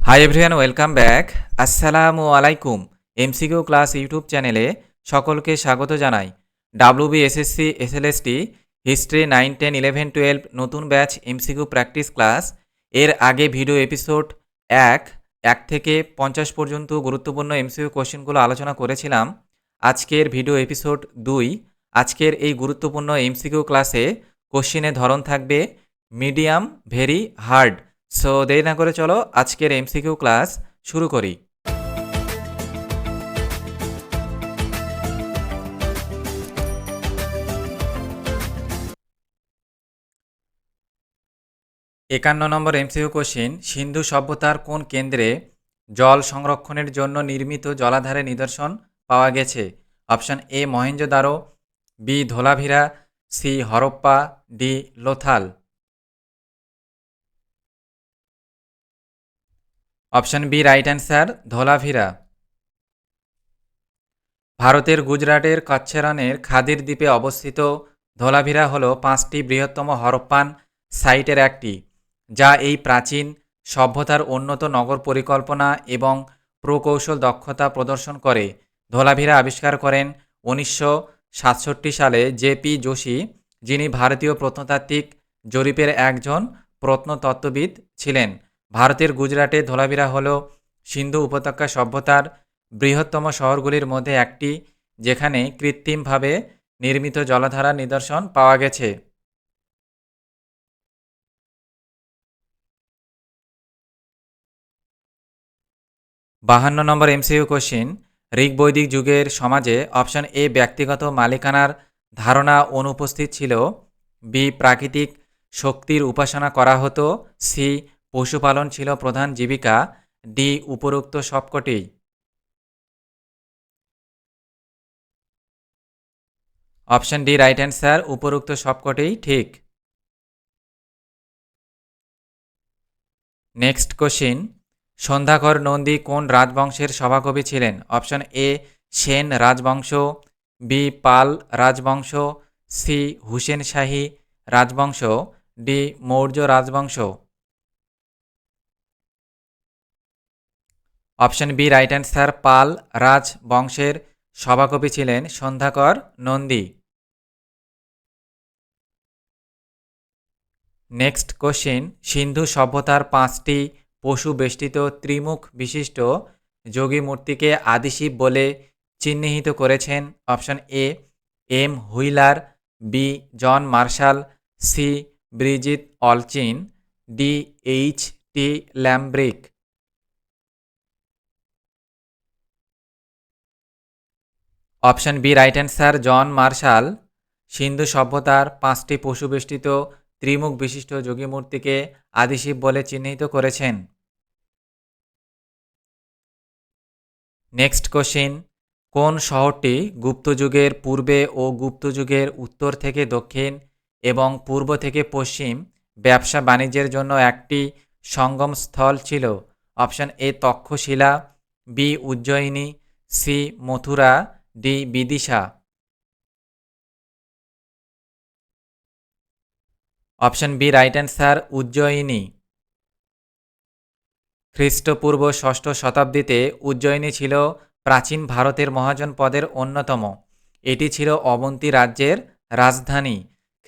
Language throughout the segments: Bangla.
হাই এভরিওয়ান ওয়েলকাম ব্যাক আসসালামু আলাইকুম এমসিকিউ ক্লাস ইউটিউব চ্যানেলে সকলকে স্বাগত জানাই। WB SSC SLST history nine ten eleven twelve নতুন ব্যাচ এমসিকিউ প্র্যাকটিস ক্লাস এর আগে ভিডিও এপিসোড এক এক থেকে পঞ্চাশ পর্যন্ত গুরুত্বপূর্ণ এমসিকিউ কোশ্চেনগুলো আলোচনা করেছিলাম। আজকের ভিডিও এপিসোড দুই, আজকের এই গুরুত্বপূর্ণ এমসিকিউ ক্লাসে কোশ্চেনের ধরন থাকবে মিডিয়াম ভেরি হার্ড সো দেরি না করে চলো আজকের এমসিকিউ ক্লাস শুরু করি। একান্ন নম্বর এমসিকিউ কোশ্চিন সিন্ধু সভ্যতার কোন কেন্দ্রে জল সংরক্ষণের জন্য নির্মিত জলাধারে নিদর্শন পাওয়া গেছে? Option A Mohenjodaro B Dholavira C Harappa D Lothal. Option B right answer Dholavira ভারতের গুজরাটের কচ্ছেরনের খাদির দ্বীপে অবস্থিত ধোলাভিরা হল পাঁচটি বৃহত্তম হরপ্পান সাইটের একটি, যা এই প্রাচীন সভ্যতার উন্নত নগর পরিকল্পনা এবং প্রকৌশল দক্ষতা প্রদর্শন করে। ধোলাভিরা আবিষ্কার করেন উনিশশো সাতষট্টি সালে জেপি যোশী, যিনি ভারতীয় প্রত্নতাত্ত্বিক জরিপের একজন প্রত্নতত্ত্ববিদ ছিলেন। ভারতের গুজরাটে ধোলাবিরা হল সিন্ধু উপত্যকা সভ্যতার বৃহত্তম শহরগুলির মধ্যে একটি, যেখানে কৃত্রিমভাবে নির্মিত জলাধারার নিদর্শন পাওয়া গেছে। বাহান্ন নম্বর এমসিইউ কোশ্চিন ঋগ বৈদিক যুগের সমাজে অপশন এ ব্যক্তিগত মালিকানার ধারণা অনুপস্থিত ছিল, বি প্রাকৃতিক শক্তির উপাসনা করা হতো, সি পশুপালন ছিল প্রধান জীবিকা, ডি উপরোক্ত সবকটি। অপশন ডি, রাইট অ্যান্সার, উপরোক্ত সবকটি, ঠিক। নেক্সট কোশ্চিন, সন্ধ্যাকর নন্দী কোন রাজবংশের সভাকবি ছিলেন? অপশন এ, সেন রাজবংশ, বি, পাল রাজবংশ, সি, হুসেন শাহী রাজবংশ, ডি, মৌর্য রাজবংশ। Option B right answer Pala রাজবংশের সভাকবি ছিলেন সন্ধ্যাকর নন্দী। নেক্সট কোশ্চিন সিন্ধু সভ্যতার পাঁচটি পশু বেষ্টিত ত্রিমুখ বিশিষ্ট যোগী মূর্তিকে আদিশিব বলে চিহ্নিত করেছেন। Option A M Wheeler B John Marshall C Bridget Allchin D H. T. Lambrick. Option B right answer John Marshall Sindhu সভ্যতার পাঁচটি পশুবেষ্টিত ত্রিমুখ বিশিষ্ট যোগী মূর্তিকে আদিশিব বলে চিহ্নিত করেছেন। নেক্সট কোশ্চিন কোন শহরটি গুপ্তযুগের পূর্বে ও গুপ্তযুগের উত্তর থেকে দক্ষিণ এবং পূর্ব থেকে পশ্চিম ব্যবসা বাণিজ্যের জন্য একটি সঙ্গম স্থল ছিল? Option A, Takshashila, B, Ujjayini, C, Mathura D Vidisha. Option B, right answer, Ujjayini. খ্রিস্টপূর্ব ষষ্ঠ শতাব্দীতে উজ্জয়িনী ছিল প্রাচীন ভারতের মহাজন পদের অন্যতম। এটি ছিল অবন্তী রাজ্যের রাজধানী।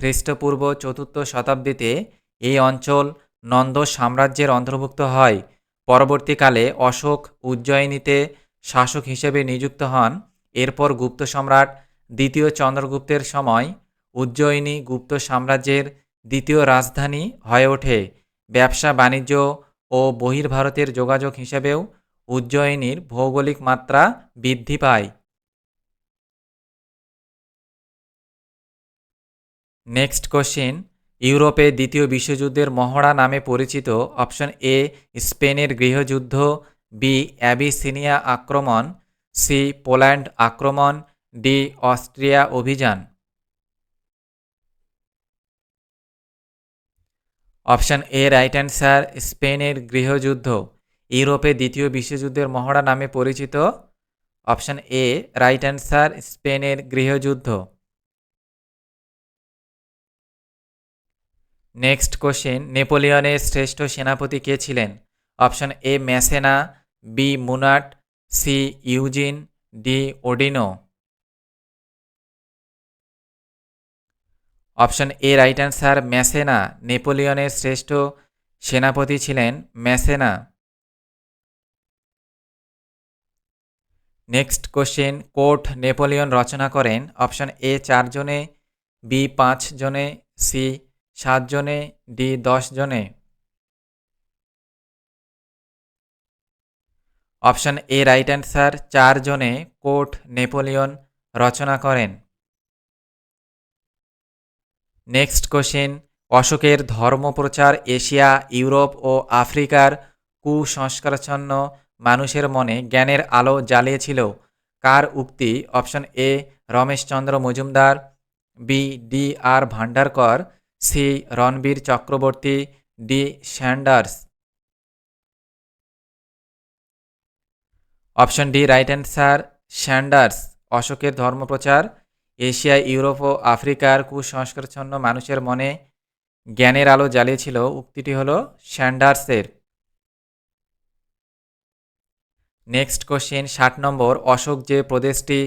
খ্রিস্টপূর্ব চতুর্থ শতাব্দীতে এই অঞ্চল নন্দ সাম্রাজ্যের অন্তর্ভুক্ত হয়। পরবর্তীকালে অশোক উজ্জয়িনীতে শাসক হিসেবে নিযুক্ত হন। এরপর গুপ্ত সম্রাট দ্বিতীয় চন্দ্রগুপ্তের সময় উজ্জয়িনী গুপ্ত সাম্রাজ্যের দ্বিতীয় রাজধানী হয়ে ওঠে। ব্যবসা, বাণিজ্য ও বহির্ভারতের যোগাযোগ হিসেবেও উজ্জয়িনীর ভৌগোলিক মাত্রা বৃদ্ধি পায়। নেক্সট কোশ্চিন, ইউরোপে দ্বিতীয় বিশ্বযুদ্ধের মহড়া নামে পরিচিত অপশন এ, স্পেনের গৃহযুদ্ধ, বি, অ্যাবিসিনিয়া আক্রমণ সি পোল্যান্ড আক্রমণ, ডি অস্ট্রিয়া অভিযান। অপশান এ রাইট অ্যান্সার, স্পেনের গৃহযুদ্ধ, ইউরোপে দ্বিতীয় বিশ্বযুদ্ধের মহড়া নামে পরিচিত। অপশান এ রাইট অ্যান্সার, স্পেনের গৃহযুদ্ধ। নেক্সট কোশ্চেন, নেপোলিয়নের শ্রেষ্ঠ সেনাপতি কে ছিলেন? Option A Massena, B Murat C Eugene D Oudinot option A right answer, Massena. নেপোলিয়নের শ্রেষ্ঠ সেনাপতি ছিলেন Massena. Next question, code Napoleon রচনা করেন। অপশন এ চারজনে বি পাঁচ জনে, সি সাত জনে, ডি দশ জনে। অপশন এ রাইট অ্যান্সার, চার জনে কোর্ট নেপোলিয়ন রচনা করেন। নেক্সট কোশ্চেন, অশোকের ধর্মপ্রচার এশিয়া, ইউরোপ ও আফ্রিকার কুসংস্কারাচ্ছন্ন মানুষের মনে জ্ঞানের আলো জ্বালিয়েছিল। কার উক্তি? Option A, Rameshchandra Majumdar B D R Bhandarkar C Ranabir Chakraborty D Sanders. Option D right answer Sanders অশোকের ধর্মপ্রচার, এশিয়া, ইউরোপ ও আফ্রিকার কুসংস্কারচ্ছন্ন মানুষের মনে জ্ঞানের আলো জ্বালিয়েছিল। উক্তিটি হল স্যান্ডার্সের নেক্সট কোশ্চেন ষাট নম্বর, অশোক যে প্রদেশটি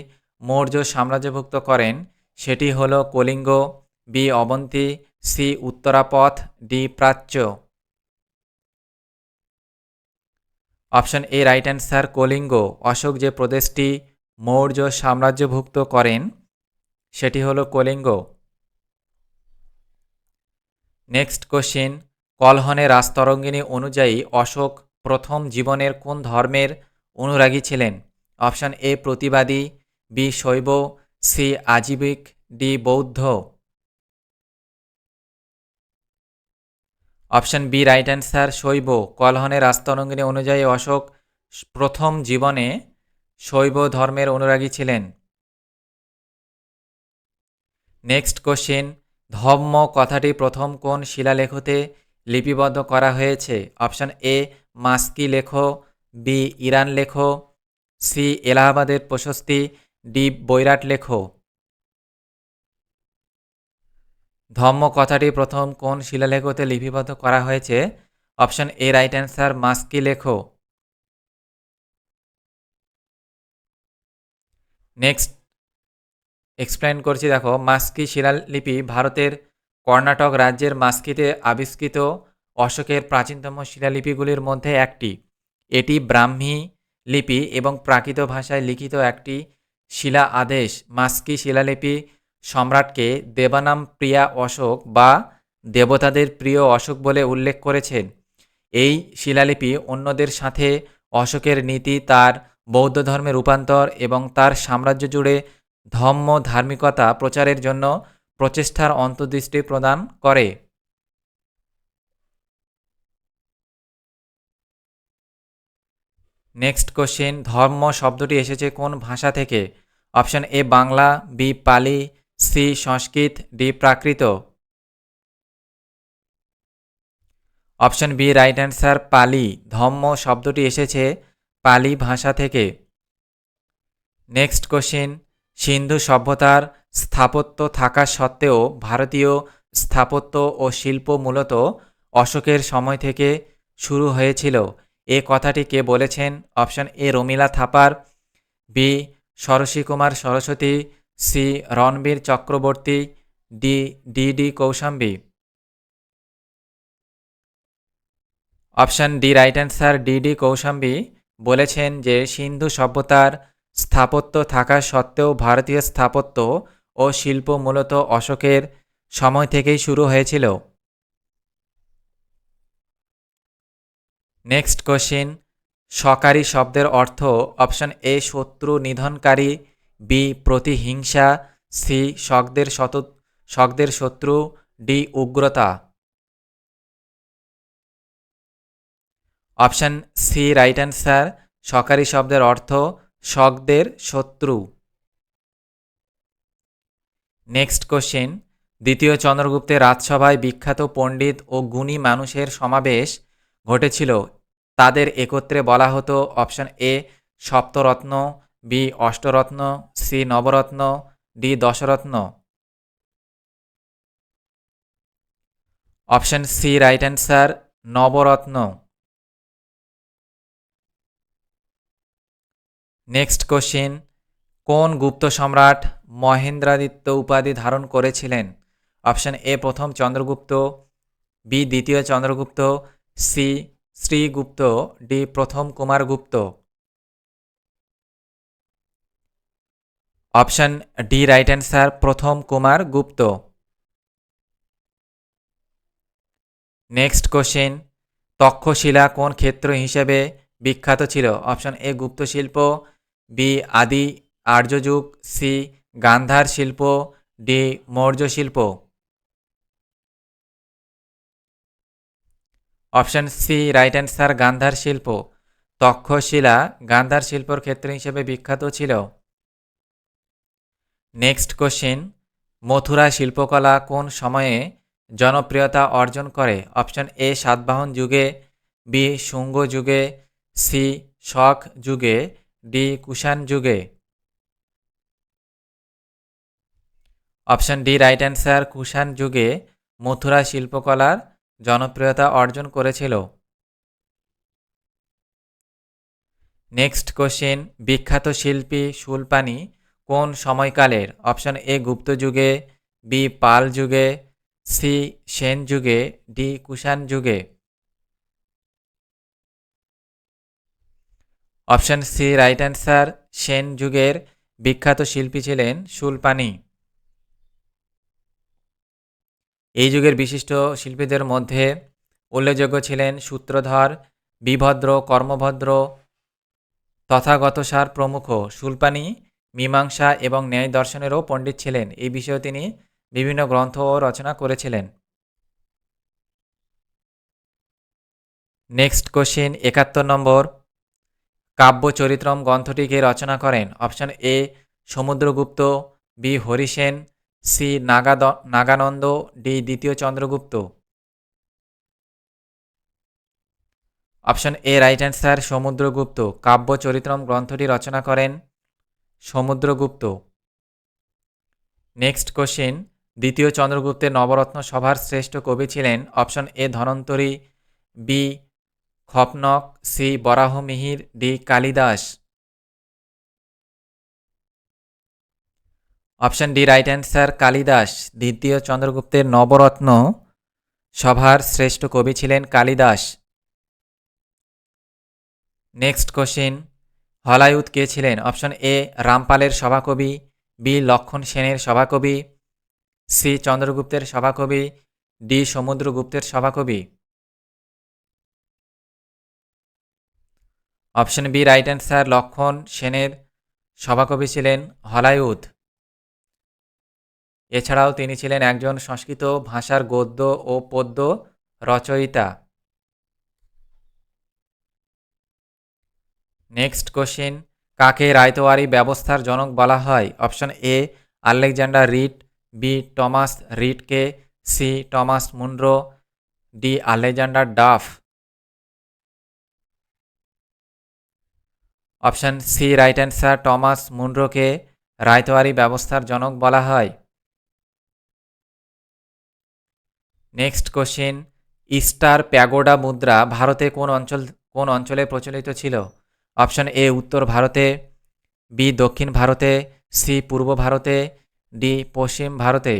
মৌর্য সাম্রাজ্যভুক্ত করেন, সেটি হল Kalinga, B Avanti, C Uttarapatha, D Prachya. Option A right answer Kalinga. Ashoka যে প্রদেশটি মৌর্য সাম্রাজ্যভুক্ত করেন, সেটি হলো কলিঙ্গ। নেক্সট কোশ্চিন কলহনে রাজতরঙ্গিনী অনুযায়ী অশোক প্রথম জীবনের কোন ধর্মের অনুরাগী ছিলেন? অপশান এ, প্রতিবাদী, বি, শৈব, সি, আজীবিক, ডি, বৌদ্ধ। অপশান বি রাইট অ্যান্সার শৈব। কলহনের রাজতরঙ্গিনী অনুযায়ী অশোক প্রথম জীবনে শৈব ধর্মের অনুরাগী ছিলেন। নেক্সট কোশ্চিন ধম্ম কথাটি প্রথম কোন শিলালেখতে লিপিবদ্ধ করা হয়েছে? অপশান এ, মাস্কি লেখো, বি, ইরান লেখো, সি, এলাহাবাদের প্রশস্তি, ডি, বৈরাট লেখো। ধম্ম কথাটি প্রথম কোন শিলালেখতে লিপিবদ্ধ করা হয়েছে? Option A right answer, Maski লেখো। নেক্সট। এক্সপ্লেন করছি, দেখো, মাস্কি শিলালিপি ভারতের কর্ণাটক রাজ্যের মাস্কিতে আবিষ্কৃত অশোকের প্রাচীনতম শিলালিপিগুলির মধ্যে একটি। এটি ব্রাহ্মী লিপি এবং প্রাকৃত ভাষায় লিখিত একটি শিলা আদেশ। মাস্কি শিলালিপি সম্রাটকে দেবানাম প্রিয়া অশোক বা দেবতাদের প্রিয় অশোক বলে উল্লেখ করেছেন। এই শিলালিপি অন্যদের সাথে অশোকের নীতি, তার বৌদ্ধ ধর্মের রূপান্তর এবং তার সাম্রাজ্য জুড়ে ধম্ম ধার্মিকতা প্রচারের জন্য প্রচেষ্টার অন্তর্দৃষ্টি প্রদান করে। নেক্সট কোশ্চেন, ধর্ম শব্দটি এসেছে কোন ভাষা থেকে? Option A Bangla, B Pali C Sanskrit D Prakrit. Option B right answer Pali. Dhamma শব্দটি এসেছে পালি ভাষা থেকে। নেক্সট কোশ্চেন সিন্ধু সভ্যতার স্থাপত্য থাকা সত্ত্বেও ভারতীয় স্থাপত্য ও শিল্প মূলত অশোকের সময় থেকে শুরু হয়েছিল। এ কথাটি কে বলেছেন? Option A, Romila Thapar. B, Sarasi Kumar Saraswati C Ranabir Chakraborty, D D D Kosambi. Option D right answer, D D Kosambi বলেছেন যে সিন্ধু সভ্যতার স্থাপত্য থাকা সত্ত্বেও ভারতীয় স্থাপত্য ও শিল্প মূলত অশোকের সময় থেকেই শুরু হয়েছিল। নেক্সট কোশ্চিন, সকারী শব্দের অর্থ অপশন এ, শত্রু নিধনকারী বি, প্রতিহিংসা, সি শকদের শত শকদের শত্রু, ডি, উগ্রতা। অপশান সি, রাইট অ্যান্সার, সকারী শব্দের অর্থ শকদের শত্রু। নেক্সট কোশ্চেন, দ্বিতীয় চন্দ্রগুপ্তের রাজসভায় বিখ্যাত পণ্ডিত ও গুণী মানুষের সমাবেশ ঘটেছিল, তাদের একত্রে বলা হতো option A, সপ্তরত্ন B অষ্টরত্ন, C Navratna, D দশরত্ন। Option C right answer, Navratna. Next question, কোন গুপ্ত সম্রাট মহেন্দ্রাদিত্য উপাধি ধারণ করেছিলেন? অপশন এ প্রথম চন্দ্রগুপ্ত, বি দ্বিতীয় চন্দ্রগুপ্ত, সি শ্রীগুপ্ত, ডি প্রথম Kumaragupta. Option D right answer, প্রথম কুমার গুপ্ত। নেক্সট কোশ্চেন, তক্ষশিলা কোন ক্ষেত্র হিসেবে বিখ্যাত ছিল? অপশন এ, গুপ্ত শিল্প, বি, আদি, আর্যযুগ, সি, গান্ধার শিল্প, ডি, মৌর্য শিল্প। Option C, right answer, Gandhara শিল্প। তক্ষশিলা গান্ধার শিল্পর ক্ষেত্র হিসেবে বিখ্যাত ছিল। নেক্সট কোশ্চেন মথুরা শিল্পকলা কোন সময়ে জনপ্রিয়তা অর্জন করে? অপশন এ সাতবাহন যুগে বি শুঙ্গ যুগে সি শক যুগে ডি কুষাণ যুগে। Option D right answer Kushan যুগে মথুরা শিল্পকলার জনপ্রিয়তা অর্জন করেছিল। নেক্সট কোশ্চেন বিখ্যাত শিল্পী সুলপানি কোন সময়কালের? অপশন এ, গুপ্ত যুগে, বি, পাল যুগে, সি, সেন যুগে, ডি, কুষাণ যুগে। Option C, right answer, Sen যুগের বিখ্যাত শিল্পী ছিলেন সুলপানি। এই যুগের বিশিষ্ট শিল্পীদের মধ্যে উল্লেখযোগ্য ছিলেন সূত্রধর, বিভদ্র, কর্মভদ্র তথাগতসার প্রমুখ সুলপানি মীমাংসা এবং ন্যায় দর্শনেরও পণ্ডিত ছিলেন। এই বিষয়ে তিনি বিভিন্ন গ্রন্থ রচনা করেছিলেন। নেক্সট কোশ্চিন একাত্তর নম্বর। কাব্যচরিত্রম গ্রন্থটিকে রচনা করেন। Option A, Samudragupta, B, Harisena, C, নাগাদ, নাগানন্দ, ডি, দ্বিতীয় Chandragupta. Option A, right answer, Samudragupta. কাব্যচরিত্রম গ্রন্থটি রচনা করেন সমুদ্রগুপ্ত। নেক্সট কোশ্চিন দ্বিতীয় চন্দ্রগুপ্তের নবরত্ন সভার শ্রেষ্ঠ কবি ছিলেন option A Dhanvantari, B Kshapanaka, C Varahamihira, D Kalidas. Option D, right answer, Kalidas. দ্বিতীয় চন্দ্রগুপ্তের নবরত্ন সভার শ্রেষ্ঠ কবি ছিলেন কালিদাস। নেক্সট কোশ্চিন হলায়ুত কে ছিলেন? অপশন এ, রামপালের সভাকবি, বি, লক্ষণ সেনের সভাকবি, সি, চন্দ্রগুপ্তের সভাকবি, ডি, সমুদ্রগুপ্তের সভাকবি। Option B, right answer, Lakshman সেনের সভাকবি ছিলেন হলায়ুদ এছাড়াও তিনি ছিলেন একজন সংস্কৃত ভাষার গদ্য ও পদ্য রচয়িতা। নেক্সট কোশ্চিন কাকে রায়তোয়ারি ব্যবস্থার জনক বলা হয়? Option A Alexander Reid B Thomas রিডকে C Thomas Munro D Alexander Duff. Option C right answer Thomas মুন্ড্রোকে ryotwari ব্যবস্থার জনক বলা হয়। নেক্সট কোশ্চিন ইস্টার প্যাগোডা মুদ্রা ভারতে কোন অঞ্চল, কোন অঞ্চলে প্রচলিত ছিল? অপশন এ, উত্তর ভারতে, বি, দক্ষিণ ভারতে, সি, পূর্ব ভারতে, ডি, পশ্চিম ভারতে।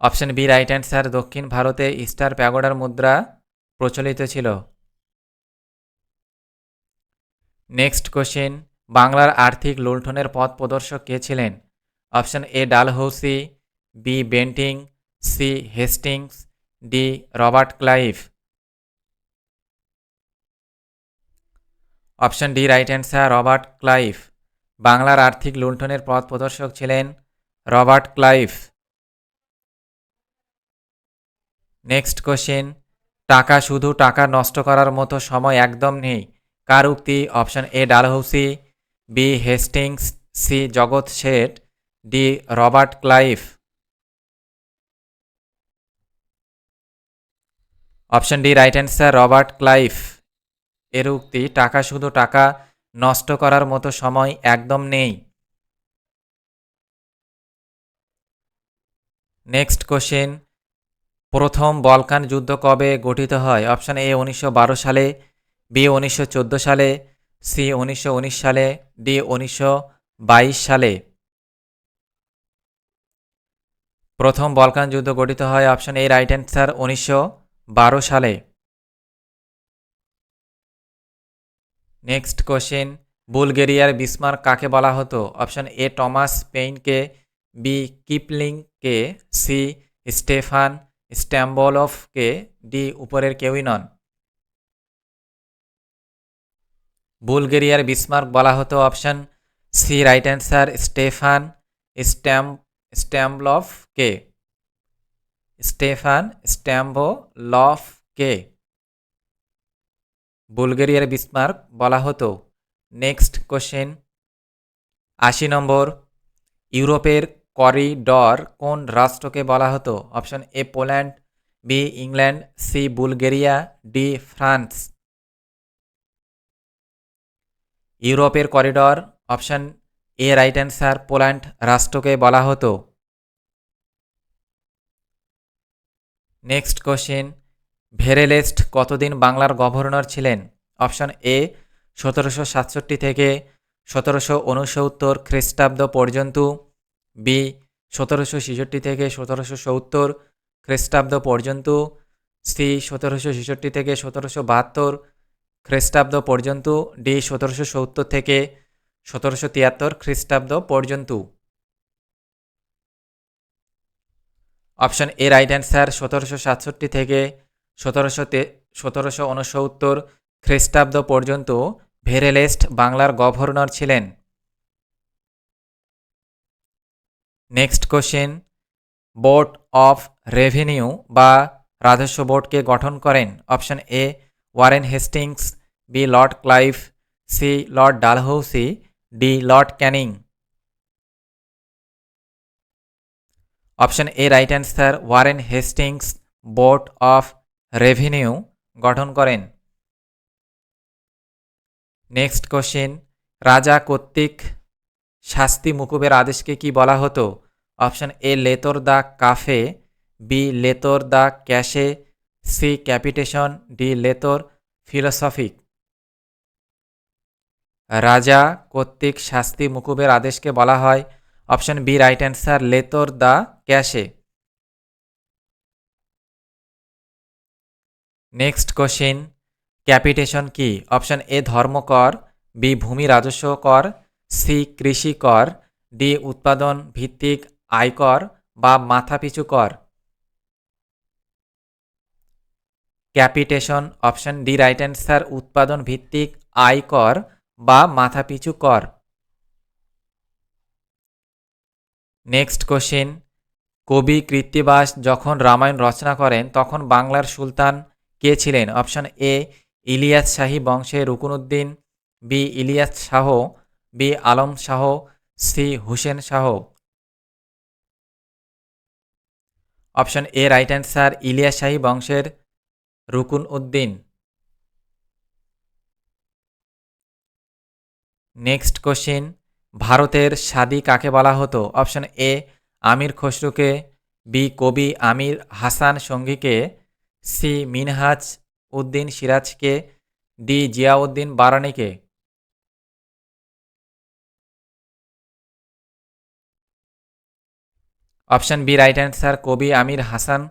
অপশন বি রাইট অ্যান্সার দক্ষিণ ভারতে ইস্টার প্যাগোডার মুদ্রা প্রচলিত ছিল। নেক্সট কোশ্চেন বাংলার আর্থিক লুণ্ঠনের পথ প্রদর্শক কে ছিলেন? Option A, Dalhousie, B, Bentinck, C, Hastings, D, Robert Clive. Option D, right answer Robert Clive. বাংলার আর্থিক লুণ্ঠনের পথ প্রদর্শক ছিলেন রবার্ট ক্লাইভ। নেক্সট কোশ্চেন, টাকা শুধু টাকা নষ্ট করার মতো সময় একদম নেই। কার উক্তি? Option A, Dalhousie, B, Hastings, C, Jagat Seth, D, Robert Clive. Option D, right answer Robert Clive. এর উক্তি, টাকা শুধু টাকা নষ্ট করার মতো সময় একদম নেই। নেক্সট কোশ্চেন প্রথম বলকান যুদ্ধ কবে গঠিত হয়? অপশান এ উনিশশো বারো সালে বি উনিশশো চোদ্দ সালে সি উনিশশো উনিশ সালে ডি উনিশশো বাইশ সালে। প্রথম বলকান যুদ্ধ গঠিত হয় অপশন এ রাইট অ্যান্সার উনিশশো বারো সালে। নেক্সট কোশ্চেন বুলগেরিয়ার বিসমার্ক কাকে বলা হতো? অপশন এ টমাস পেইনকে বি কিপলিংকে সি স্টেফান স্ট্যাম্বলফকে ডি উপরের কেউই নন। বুলগেরিয়ার বিসমার্ক বলা হতো option C right answer Stefan stamp স্ট্যাম্বলফকে স্টেফান স্ট্যাম্বলফকে বুলগেরিয়ার বিসমার্ক বলা হতো, নেক্সট কোশ্চেন, আশি নম্বর, ইউরোপের করিডর কোন রাষ্ট্রকে বলা হতো? Option A, Poland, B, England, C, Bulgaria, D, France. ইউরোপের corridor, option A, right answer, Poland রাষ্ট্রকে বলা হতো। নেক্সট কোশ্চেন ভেরেলেস্ট কতদিন বাংলার গভর্নর ছিলেন? অপশন এ, সতেরোশো সাতষট্টি থেকে সতেরোশো উনসত্তর খ্রিস্টাব্দ পর্যন্ত। বি, সতেরোশো ছেষট্টি থেকে সতেরোশো সত্তর খ্রিস্টাব্দ পর্যন্ত। সি, সতেরোশো ছেষট্টি থেকে সতেরোশো বাহাত্তর খ্রিস্টাব্দ পর্যন্ত। ডি, সতেরোশো সত্তর থেকে সতেরোশো তিয়াত্তর খ্রিস্টাব্দ পর্যন্ত। অপশন এ, রাইট অ্যান্সার, সতেরোশো সাতষট্টি থেকে সতেরোশো তে, সতেরোশো উনসত্তর খ্রিস্টাব্দ পর্যন্ত ভেরেলেস্ট বাংলার গভর্নর ছিলেন। Next question, board of revenue বা রাজস্ব বোর্ডকে গঠন করেন। Option A, Warren Hastings, B, Lord Clive, C, Lord Dalhousie, D, Lord Canning. Option A, right answer, Warren Hastings, board of revenue গঠন করেন। নেক্সট কোশ্চেন রাজা কর্তৃক শাস্তি মুকুবের আদেশকে কি বলা হতো? Option A lettre de cafe B lettre de cachet C capitation D lettre philosophic. রাজা কর্তৃক শাস্তি মুকুবের আদেশকে বলা হয়। Option B right answer lettre de cachet. Next question capitation কি? অপশন এ ধর্মকর বি ভূমি রাজস্ব কর সি কৃষি কর ডি উৎপাদন ভিত্তিক আয়কর বা মাথাপিছু কর। Capitation option D right answer উৎপাদন ভিত্তিক আয়কর বা মাথাপিছু কর। নেক্সট কোশ্চিন কবি কৃত্তিবাস যখন রামায়ণ রচনা করেন, তখন বাংলার সুলতান কে ছিলেন? অপশন এ, ইলিয়াস শাহী বংশে Ruknuddin, B, Ilyas Shah, B, Alam Shah, C, Hussain Shah. Option A, right answer, Ilyas Shahi বংশের রুকুন উদ্দিন নেক্সট কোশ্চিন, ভারতের সাদি কাকে বলা হতো? অপশন এ, আমির খসরুকে, বি, কবি আমির হাসান সঙ্গীকে সি মিনহাজ উদ্দিন সিরাজকে, ডি জিয়াউদ্দিন বারানিকে। অপশন বি, রাইট অ্যান্সার, কবি আমির হাসান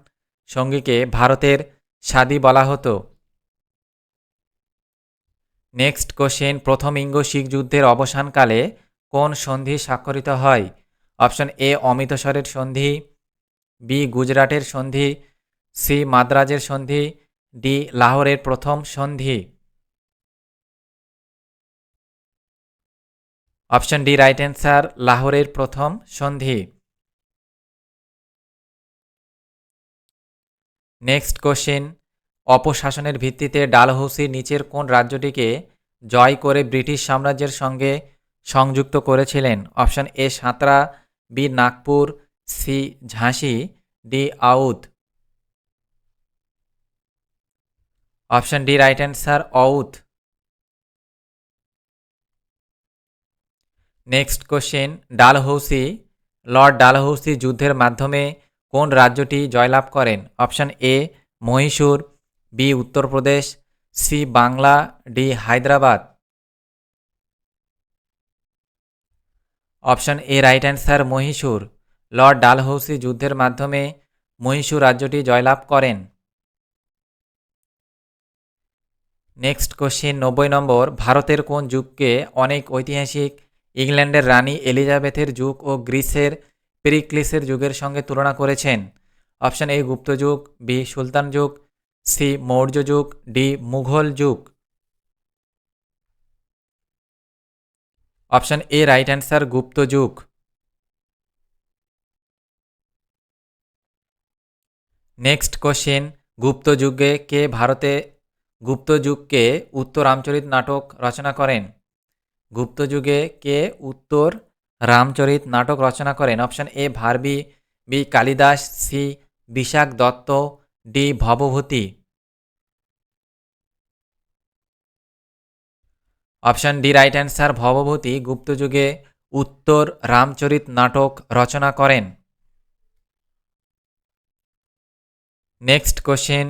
সঙ্গীকে ভারতের সাদি বলা হতো। নেক্সট কোশ্চেন, প্রথম ইঙ্গ শিখ যুদ্ধের অবসানকালে কোন সন্ধি স্বাক্ষরিত হয়? অপশন এ, অমৃতসরের সন্ধি, বি, গুজরাটের সন্ধি সি মাদ্রাজের সন্ধি, ডি লাহোরের প্রথম সন্ধি। অপশন ডি, রাইট অ্যান্সার, লাহোরের প্রথম সন্ধি। নেক্সট কোশ্চেন, অপশাসনের ভিত্তিতে ডালহৌসি নিচের কোন রাজ্যটিকে জয় করে ব্রিটিশ সাম্রাজ্যের সঙ্গে সংযুক্ত করেছিলেন? Option A, Satara, B, Nagpur, C, ঝাঁসি, D, Awadh. Option D right answer Oudh next question Dalhousie Lord Dalhousie যুদ্ধের মাধ্যমে কোন রাজ্যটি জয়লাভ করেন? Option A Mysore B Uttar Pradesh C Bangla. D Hyderabad. Option A right answer Mysore Lord Dalhousie যুদ্ধের মাধ্যমে মহীশূর রাজ্যটি জয়লাভ করেন। নেক্সট কোশ্চিন নব্বই নম্বর, ভারতের কোন যুগকে অনেক ঐতিহাসিক ইংল্যান্ডের রানী এলিজাবেথের যুগ ও গ্রিসের পেরিক্লিসের যুগের সঙ্গে তুলনা করেছেন? অপশান এ গুপ্ত যুগ বি সুলতান যুগ সি মৌর্য যুগ ডি মুঘল যুগ। Option A right answer Gupta যুগ। নেক্সট কোশ্চেন গুপ্ত যুগে কে ভারতে গুপ্ত যুগকে উত্তর রামচরিত নাটক রচনা করেন। গুপ্ত যুগে কে উত্তর রামচরিত নাটক রচনা করেন? Option A, Bharavi, B, Kalidas, C Vishakha Datta, D, Bhavabhuti. Option D, right answer, Bhavabhuti, গুপ্তযুগে Uttara Ramacharita নাটক রচনা করেন। নেক্সট কোশ্চেন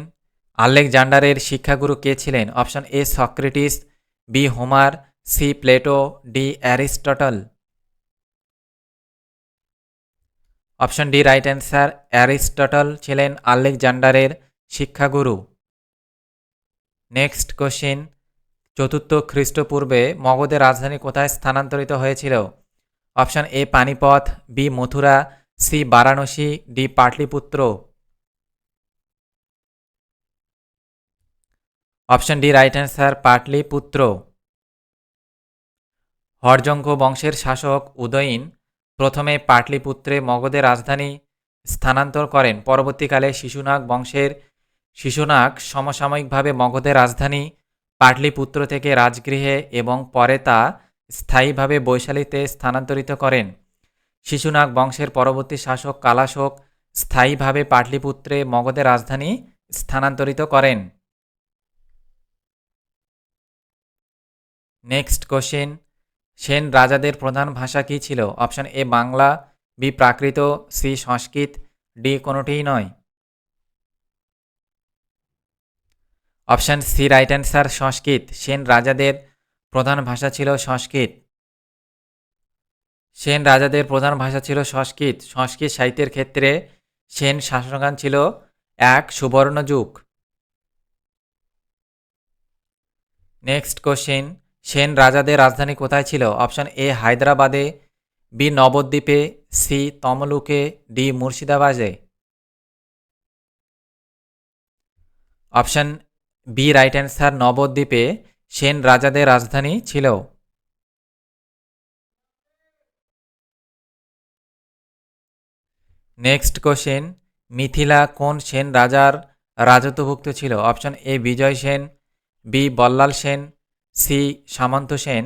আলেকজান্ডারের শিক্ষাগুরু কে ছিলেন? Option A, Socrates, B, Homer, C, Plato, D, Aristotle. Option D, right answer, Aristotle ছিলেন আলেকজান্ডারের শিক্ষাগুরু। নেক্সট কোশ্চেন, চতুর্থ খ্রিস্টপূর্বে মগধের রাজধানী কোথায় স্থানান্তরিত হয়েছিল? Option A, Panipat, B, Mathura, C, Varanasi, D, Pataliputra. Option D right answer Pataliputra Haryanka বংশের শাসক উদয়ীন প্রথমে পাটলিপুত্রে মগধের রাজধানী স্থানান্তর করেন। পরবর্তীকালে শিশুনাগ বংশের শিশুনাগ সমসাময়িকভাবে মগধের রাজধানী পাটলিপুত্র থেকে রাজগৃহে এবং পরে তা স্থায়ীভাবে বৈশালীতে স্থানান্তরিত করেন। শিশুনাগ বংশের পরবর্তী শাসক কালাশোক স্থায়ীভাবে পাটলিপুত্রে মগধের রাজধানী স্থানান্তরিত করেন। নেক্সট কোশ্চেন সেন রাজাদের প্রধান ভাষা কী ছিল? Option A Bangla B Prakrit C Sanskrit D কোনোটিই নয়। Option C right answer Sanskrit. Sen রাজাদের প্রধান ভাষা ছিল সংস্কৃত। সেন রাজাদের প্রধান ভাষা ছিল সংস্কৃত। সংস্কৃত সাহিত্যের ক্ষেত্রে সেন শাসনগান ছিল এক সুবর্ণ যুগ নেক্সট কোশ্চেন সেন রাজাদের রাজধানী কোথায় ছিল? অপশান এ, হায়দ্রাবাদে। বি, নবদ্বীপে। সি, তমলুকে। ডি, মুর্শিদাবাদে। অপশন বি, রাইট অ্যান্সার, নবদ্বীপে সেন রাজাদের রাজধানী ছিল। নেক্সট কোশ্চেন, মিথিলা কোন সেন রাজার রাজত্বভুক্ত ছিল? Option A, Bijay Sen, B, Ballal Sen C Samanta Sen,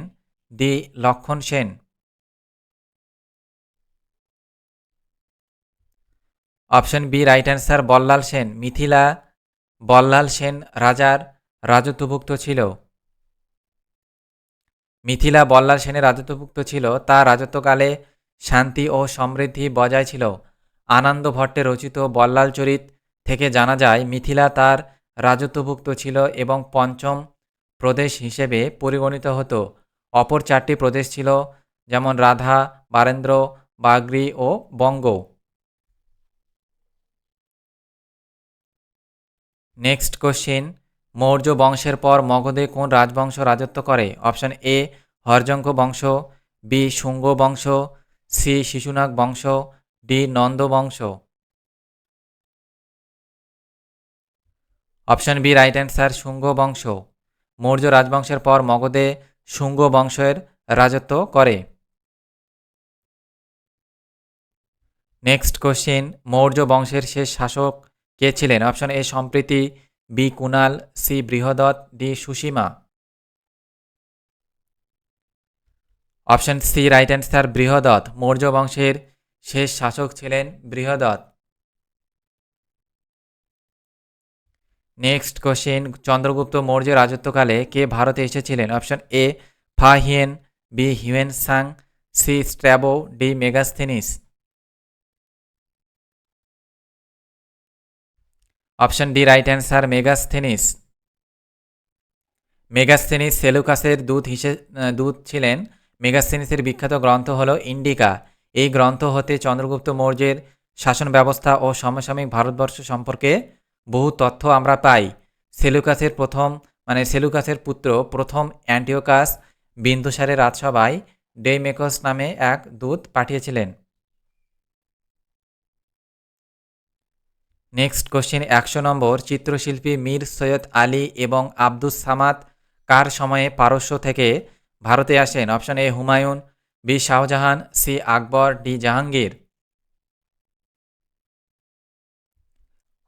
D Lakshman Sen. Option B right answer Ballal Sen, Mithila Ballal Sen রাজার রাজত্বভুক্ত ছিল। মিথিলা বল্লাল সেনের রাজত্বভুক্ত ছিল, তার রাজত্বকালে শান্তি ও সমৃদ্ধি বজায় ছিল। আনন্দ ভট্টে রচিত বল্লাল চরিত থেকে জানা যায়, মিথিলা তার রাজত্বভুক্ত ছিল এবং পঞ্চম প্রদেশ হিসেবে পরিগণিত হতো। অপর চারটি প্রদেশ ছিল, যেমন রাধা, বারেন্দ্র, বাগরি ও বঙ্গ। নেক্সট কোশ্চিন মৌর্য বংশের পর মগধে কোন রাজবংশ রাজত্ব করে? অপশন এ হরজঙ্ক বংশ বি শুঙ্গ বংশ সি শিশুনাগ বংশ ডি নন্দ বংশ। Option B right answer Shunga বংশ। মৌর্য রাজবংশের পর মগধে শুঙ্গ বংশের রাজত্ব করে। নেক্সট কোশ্চিন মৌর্য বংশের শেষ শাসক কে ছিলেন? Option A Samprati B Kunal C Brihadratha D Susima option C right answer Brihadratha. Maurya বংশের শেষ শাসক ছিলেন বৃহদৎ। নেক্সট কোশ্চেন চন্দ্রগুপ্ত মৌর্য রাজত্বকালে কে ভারতে এসেছিলেন? Option A Fahien B Hiuen Tsang C Strabo D Megasthenes option D right answer Megasthenes Megasthenes সেলুকাসের দূত হিসে দূত ছিলেন। মেগাসিনিসের বিখ্যাত গ্রন্থ হল ইন্ডিকা। এই গ্রন্থ হতে চন্দ্রগুপ্ত মৌর্যের শাসন ব্যবস্থা ও সমসাময়িক ভারতবর্ষ সম্পর্কে বহু তথ্য আমরা পাই। সেলুকাসের প্রথম মানে সেলুকাসের পুত্র প্রথম অ্যান্টিওকাস বিন্দুসারের রাজসভায় ডেইমেকস নামে এক দূত পাঠিয়েছিলেন। নেক্সট কোশ্চেন, একশো নম্বর, চিত্রশিল্পী মীর সৈয়দ আলী এবং আব্দুস সামাদ কার সময়ে পারস্য থেকে ভারতে আসেন? Option A Humayun, B Shahjahan, C Akbar, D Jahangir.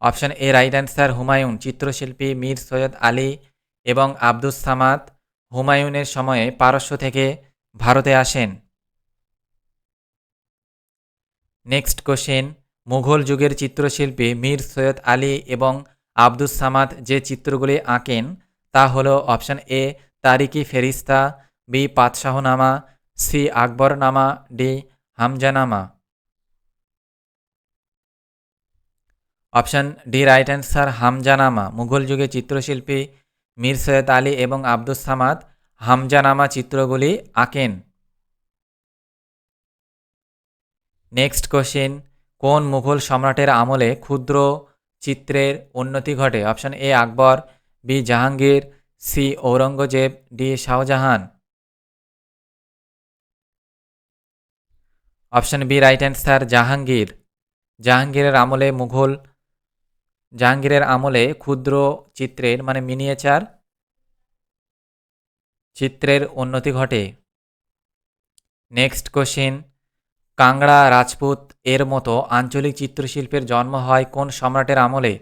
Option A right answer Humayun, চিত্রশিল্পী মীর সৈয়দ আলী এবং আব্দুস সামাদ হুমায়ুনের সময়ে পারস্য থেকে ভারতে আসেন। নেক্সট কোশ্চেন, মুঘল যুগের চিত্রশিল্পী মীর সৈয়দ আলী এবং আব্দুস সামাদ যে চিত্রগুলি আঁকেন তা হলো option A Tarikh Ferishta, B, Padshahnama, C, Akbarnama, D, Hamzanama. Option D right answer, Hamzanama. Mughal যুগে চিত্রশিল্পী মীর সৈয়দ আলী এবং আব্দুস সামাদ হামজানামা চিত্রগুলি আঁকেন। নেক্সট কোশ্চেন, কোন মুঘল সম্রাটের আমলে ক্ষুদ্র চিত্রের উন্নতি ঘটে? Option A, Akbar, B, Jahangir, C, Aurangzeb, D, Shahjahan. Option B, right answer, Jahangir. জাহাঙ্গীরের আমলে মুঘল জাহাঙ্গীরের আমলে ক্ষুদ্র চিত্রের মানে মিনিয়েচার চিত্রের উন্নতি ঘটে। নেক্সট কোশ্চিন কাংড়া রাজপুত এর মতো আঞ্চলিক চিত্রশিল্পের জন্ম হয় কোন সম্রাটের আমলে?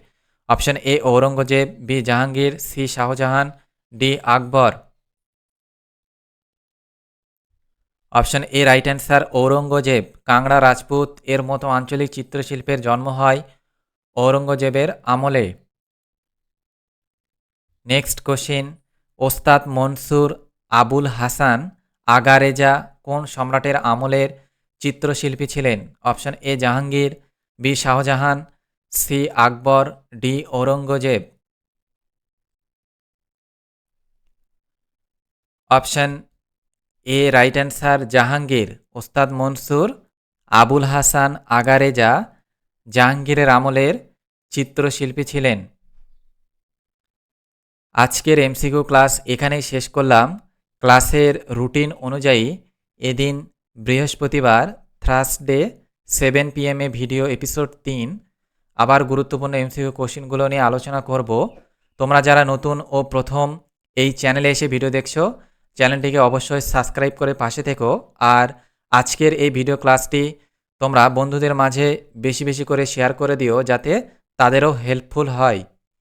Option A Aurangzeb B Jahangir C Shahjahan D Akbar. Option A right answer Aurangzeb. Kangra Rajput এর মতো আঞ্চলিক চিত্রশিল্পের জন্ম হয় ঔরঙ্গজেবের আমলে। নেক্সট কোশ্চিন ওস্তাদ মনসুর আবুল হাসান আগারেজা কোন সম্রাটের আমলের চিত্রশিল্পী ছিলেন? Option A Jahangir B Shahjahan C Akbar D Aurangzeb. Option A right answer Jahangir, Ustad Mansur Abul Hasan আগারেজা জাহাঙ্গীরের আমলের চিত্রশিল্পী ছিলেন। আজকের এমসিকিউ ক্লাস এখানেই শেষ করলাম। ক্লাসের রুটিন অনুযায়ী এদিন বৃহস্পতিবার থার্সডে সেভেন পিএমে ভিডিও এপিসোড তিন আবার গুরুত্বপূর্ণ এমসিকিউ কোশ্চিনগুলো নিয়ে আলোচনা করব। তোমরা যারা নতুন ও প্রথম এই চ্যানেলে এসে ভিডিও দেখছ, চ্যানেলটিকে অবশ্যই সাবস্ক্রাইব করে পাশে থেকো। আর আজকের এই ভিডিও ক্লাসটি তোমরা বন্ধুদের মাঝে বেশি বেশি করে শেয়ার করে দিও যাতে তাদেরও হেল্পফুল হয়।